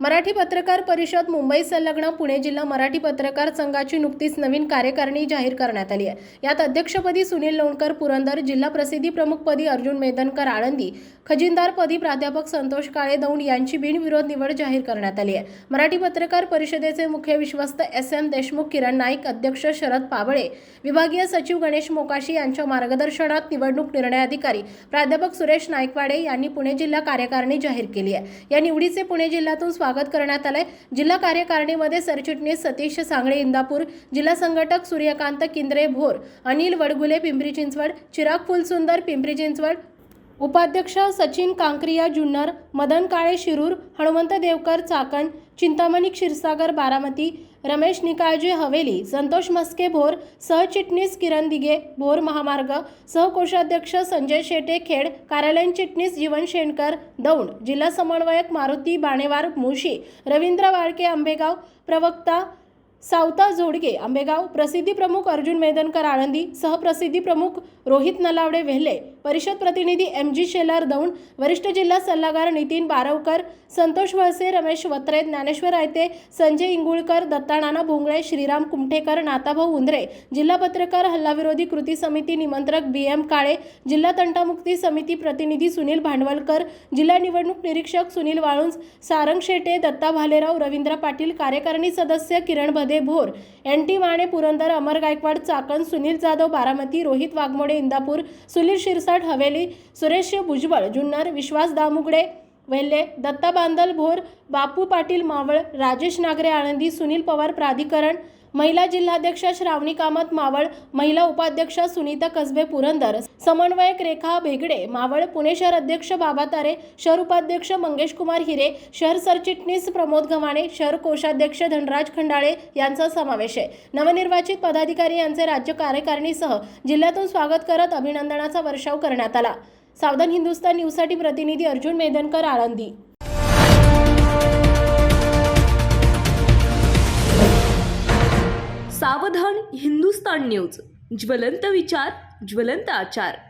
मराठी पत्रकार परिषद मुंबई संलग्न पुणे जिल्हा मराठी पत्रकार संघाची नुकतीच नवीन कार्यकारिणी जाहीर करण्यात आली आहे. यात अध्यक्षपदी सुनील लोणकर पुरंदर जिल्हा प्रसिद्धी प्रमुखपदी अर्जुन मेदनकर आळंदी खजिनदारपदी प्राध्यापक संतोष काळे दौंड यांची बिनविरोध निवड जाहीर करण्यात आली आहे. मराठी पत्रकार परिषदेचे मुख्य विश्वस्त एस. एम. देशमुख किरण नाईक अध्यक्ष शरद पाबळे विभागीय सचिव गणेश मोकाशी यांच्या मार्गदर्शनात निवडणूक निर्णय अधिकारी प्राध्यापक सुरेश नाईकवाडे यांनी पुणे जिल्हा कार्यकारिणी जाहीर केली आहे. या निवडीचे पुणे जिल्ह्यातून स्वागत करण्यात आलंय. जिल्हा कार्यकारिणीमध्ये सरचिटणीस सतीश सांगळे इंदापूर जिल्हा संघटक सूर्यकांत किंद्रे भोर अनिल वडगुले पिंपरी चिंचवड चिराग फुलसुंदर पिंपरी चिंचवड उपाध्यक्ष सचिन कांक्रिया जुन्नर मदन काळे शिरूर हनुमंत देवकर चाकण चिंतामणी क्षीरसागर बारामती रमेश निकाळजे हवेली. संतोष मस्के भोर सहचिटणीस किरण दिगे भोर महामार्ग सहकोषाध्यक्ष संजय शेटे खेड कार्यालयीन चिटणीस जीवन शेणकर दौंड जिल्हा समन्वयक मारुती बाणेवार मुळशी रवींद्र वाळके आंबेगाव प्रवक्ता सावता जोडगे आंबेगाव प्रसिद्धी प्रमुख अर्जुन मेदनकर आळंदी सहप्रसिद्धी प्रमुख रोहित नलावडे वेहले परिषद प्रतिनिधी एम जी शेलार दौंड वरिष्ठ जिल्हा सल्लागार नितीन बारवकर संतोष वळसे रमेश वत्रे ज्ञानेश्वर आयते संजय इंगुळकर दत्तानाना भोंगळे श्रीराम कुमठेकर नाताभाऊ उंदरे जिल्हा पत्रकार हल्लाविरोधी कृती समिती निमंत्रक बी एम काळे जिल्हा तंटामुक्ती समिती प्रतिनिधी सुनील भांडवलकर जिल्हा निवडणूक निरीक्षक सुनील वाळुंज सारंग शेटे दत्ता भालेराव रवींद्र पाटील कार्यकारिणी सदस्य किरण भदे भोर एन टी माने पुरंदर अमर गायकवाड चाकण सुनील जाधव बारामती रोहित वाघमोडे इंदापूर सुनील शिरसा शिरसाट हवेली सुरेश भुजबळ जुन्नर विश्वास दामुगडे वेल्हे दत्ता बांदल भोर बापू पाटील मावळ राजेश नागरे आळंदी सुनील पवार प्राधिकरण महिला जिल्हाध्यक्ष श्रावणी कामत मावळ महिला उपाध्यक्षा सुनीता कसबे पुरंदर समन्वयक रेखा भेगडे मावळ पुणे शहर अध्यक्ष बाबा तारे शहर उपाध्यक्ष मंगेश कुमार हिरे शहर सरचिटणीस प्रमोद गव्हाणे शहर कोषाध्यक्ष धनराज खंडाळे यांचा समावेश आहे. नवनिर्वाचित पदाधिकारी यांचे राज्य कार्यकारिणीसह जिल्ह्यातून स्वागत करत अभिनंदनाचा वर्षाव करण्यात आला. सावधान हिंदुस्तान न्यूजसाठी प्रतिनिधी अर्जुन मेदनकर आळंदी. सावधान हिंदुस्तान न्यूज. ज्वलंत विचार ज्वलंत आचार.